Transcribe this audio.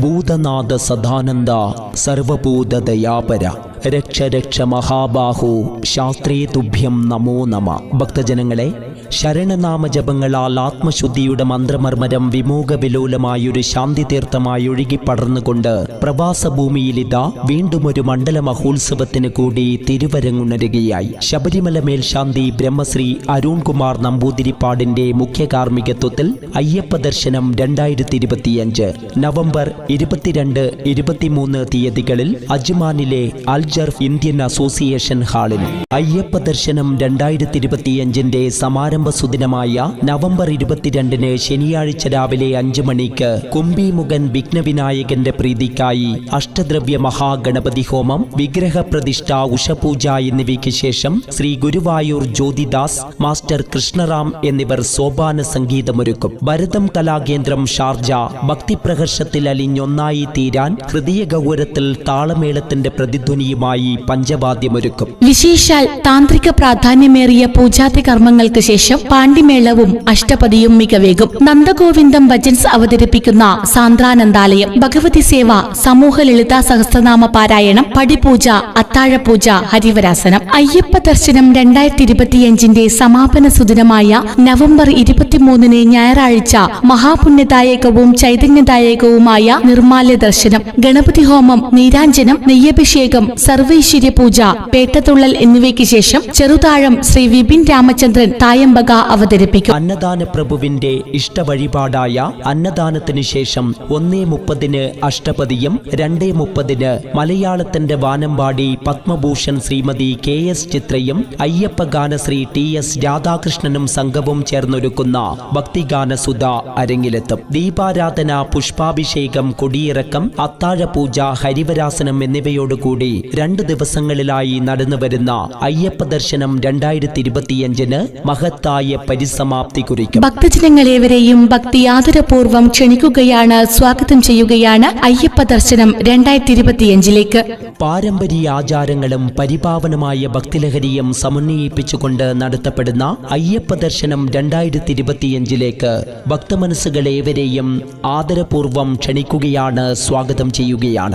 ഭൂതനാഥ സദാനന്ദ സർവഭൂതദയാപര രക്ഷ രക്ഷ മഹാബാഹു ശാസ്ത്രേ തുഭ്യം നമോ നമ. ഭക്തജനങ്ങളെ ശരണനാമ ജപങ്ങളാൽ ആത്മശുദ്ധിയുടെ മന്ത്രമർമ്മരം വിമോക വിലോലമായൊരു ശാന്തി തീർത്ഥമായി ഒഴുകിപ്പടർന്നുകൊണ്ട് പ്രവാസഭൂമിയിലിതാ വീണ്ടും ഒരു മണ്ഡല മഹോത്സവത്തിന് കൂടി തിരുവരങ്ങുണരുകയായി ശബരിമല മേൽശാന്തി ബ്രഹ്മശ്രീ അരുൺകുമാർ നമ്പൂതിരിപ്പാടിന്റെ മുഖ്യ കാർമ്മികത്വത്തിൽ അയ്യപ്പ ദർശനം രണ്ടായിരത്തി ഇരുപത്തിയഞ്ച് നവംബർ ഇരുപത്തിരണ്ട് ഇരുപത്തിമൂന്ന് തീയതികളിൽ അജ്മാനിലെ അൽജർഫ് ഇന്ത്യൻ അസോസിയേഷൻ ഹാളിൽ അയ്യപ്പ ദർശനം രണ്ടായിരത്തി ഇരുപത്തിയഞ്ചിന്റെ സമാരംഭ സുദിനമായ നവംബർ ഇരുപത്തിരണ്ടിന് ശനിയാഴ്ച രാവിലെ അഞ്ചു മണിക്ക് കുംഭിമുഖൻ വിഘ്നവിനായകന്റെ പ്രീതിക്കായി അഷ്ടദ്രവ്യ മഹാഗണപതി ഹോമം വിഗ്രഹ പ്രതിഷ്ഠ ഉഷപൂജ എന്നിവയ്ക്ക് ശേഷം ശ്രീ ഗുരുവായൂർ ജ്യോതിദാസ് മാസ്റ്റർ കൃഷ്ണറാം എന്നിവർ സോപാന സംഗീതമൊരുക്കും. ഭരതം കലാകേന്ദ്രം ഷാർജ ഭക്തിപ്രഹർഷത്തിൽ അലിഞ്ഞൊന്നായി തീരാൻ ഹൃദയ ഗൗരത്തിൽ താളമേളത്തിന്റെ പ്രതിധ്വനിയുമായി പഞ്ചവാദ്യമൊരുക്കും. വിശേഷാൽ താന്ത്രിക പ്രാധാന്യമേറിയ പൂജാതി കർമ്മങ്ങൾക്ക് ശേഷം പാണ്ഡിമേളവും അഷ്ടപതിയും മികവേകും. നന്ദഗോവിന്ദം ഭജൻസ് അവതരിപ്പിക്കുന്ന സാന്ദ്രാനന്ദാലയം ഭഗവതി സേവ സമൂഹ ലളിതാ സഹസ്രനാമ പാരായണം പടിപൂജ അത്താഴപൂജ ഹരിവരാസനം അയ്യപ്പ ദർശനം രണ്ടായിരത്തി ഇരുപത്തിയഞ്ചിന്റെ സമാപന സുദിനമായ നവംബർ ഇരുപത്തിമൂന്നിന് ഞായറാഴ്ച മഹാപുണ്യദായകവും ചൈതന്യദായകവുമായ നിർമാല്യ ദർശനം ഗണപതി ഹോമം നീരാഞ്ജനം നെയ്യഭിഷേകം സർവൈശ്വര്യ പൂജ പേട്ടതുള്ളൽ എന്നിവയ്ക്ക് ശേഷം ചെറുതാഴം ശ്രീ വിപിൻ രാമചന്ദ്രൻ തായമ്പക അവതരിപ്പിക്കും. അന്നദാന പ്രഭുവിന്റെ ഇഷ്ടവഴിപാടായ അന്നദാനത്തിന് ശേഷം ഒന്നേ മുപ്പതിന് അഷ്ടപതിയും രണ്ടേ മുപ്പതിന് മലയാളത്തിന്റെ വാനമ്പാടി പത്മഭൂഷൺ ശ്രീമതി കെ എസ് ചിത്രയും അയ്യപ്പ ഗാനശ്രീ ടി എസ് രാധാകൃഷ്ണനും സംഘവും ചേർന്നൊരുക്കുന്ന ഭക്തിഗാനസുധ അരങ്ങിലെത്തും. ദീപാരാധന പുഷ്പാഭിഷേകം കൊടിയിറക്കം അത്താഴപൂജ ഹരിവരാസനം എന്നിവയോടുകൂടി രണ്ട് ദിവസങ്ങളിലായി നടന്നുവരുന്ന അയ്യപ്പ ദർശനം രണ്ടായിരത്തി ഇരുപത്തിയഞ്ചിന് മഹത്തായ പരിസമാപ്തി കുറിക്കും. ഭക്തജനങ്ങളേവരെയും ഭക്തി ആദരപൂർവം ക്ഷണിക്കുകയാണ് സ്വാഗതം ചെയ്യുകയാണ് അയ്യപ്പ ദർശനം രണ്ടായിരത്തി ഇരുപത്തിയഞ്ചിലേക്ക് പാരമ്പര്യ ആചാരങ്ങളും പരിപാവനമായ ഭക്തിലഹരിയും സമന്വയിപ്പിച്ചുകൊണ്ട് നടത്തപ്പെടുന്ന അയ്യപ്പ ദർശനം രണ്ടായിരത്തി ഇരുപത്തിയഞ്ചിലേക്ക് ഭക്തമനസ്സുകളേവരെയും ആദരപൂർവം ക്ഷണിക്കുകയാണ് സ്വാഗതം ചെയ്യുകയാണ്.